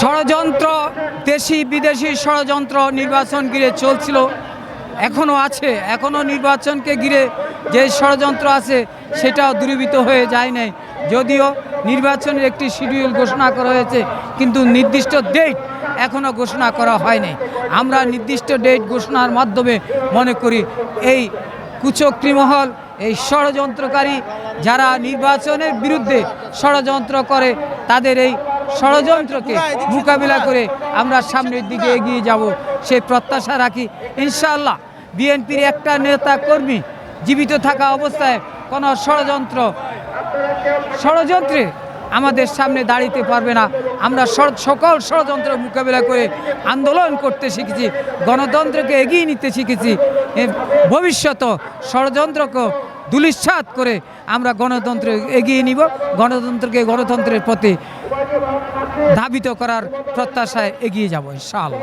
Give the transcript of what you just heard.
ষড়যন্ত্র, দেশি, বিদেশি ষড়যন্ত্র নির্বাচন ঘিরে চলছিল, এখনও আছে, এখনও নির্বাচনকে ঘিরে যে ষড়যন্ত্র আছে সেটাও দূরীভূত হয়ে যায় নাই। যদিও নির্বাচনের একটি শিডিউল ঘোষণা করা হয়েছে, কিন্তু নির্দিষ্ট ডেট এখনও ঘোষণা করা হয়নি আমরা নির্দিষ্ট ডেট ঘোষণার মাধ্যমে মনে করি, এই কুচক্রি মহল এই ষড়যন্ত্রকারী যারা নির্বাচনের বিরুদ্ধে ষড়যন্ত্র করে, তাদের এই ষড়যন্ত্রকে মোকাবিলা করে আমরা সামনের দিকে এগিয়ে যাব সেই প্রত্যাশা রাখি। ইনশাআল্লাহ, বিএনপির একটা নেতা কর্মী জীবিত থাকা অবস্থায় কোনো ষড়যন্ত্র, ষড়যন্ত্রে আমাদের সামনে দাঁড়িতে পারবে না। আমরা সকল ষড়যন্ত্র মোকাবিলা করে আন্দোলন করতে শিখেছি, গণতন্ত্রকে এগিয়ে নিতে শিখেছি। ভবিষ্যত ষড়যন্ত্রকে দুলিশ্বাত করে আমরা গণতন্ত্র এগিয়ে নিব, গণতন্ত্রকে গণতন্ত্রের প্রতি ধাবিত করার প্রত্যাশায় এগিয়ে যাব ইনশাআল্লাহ।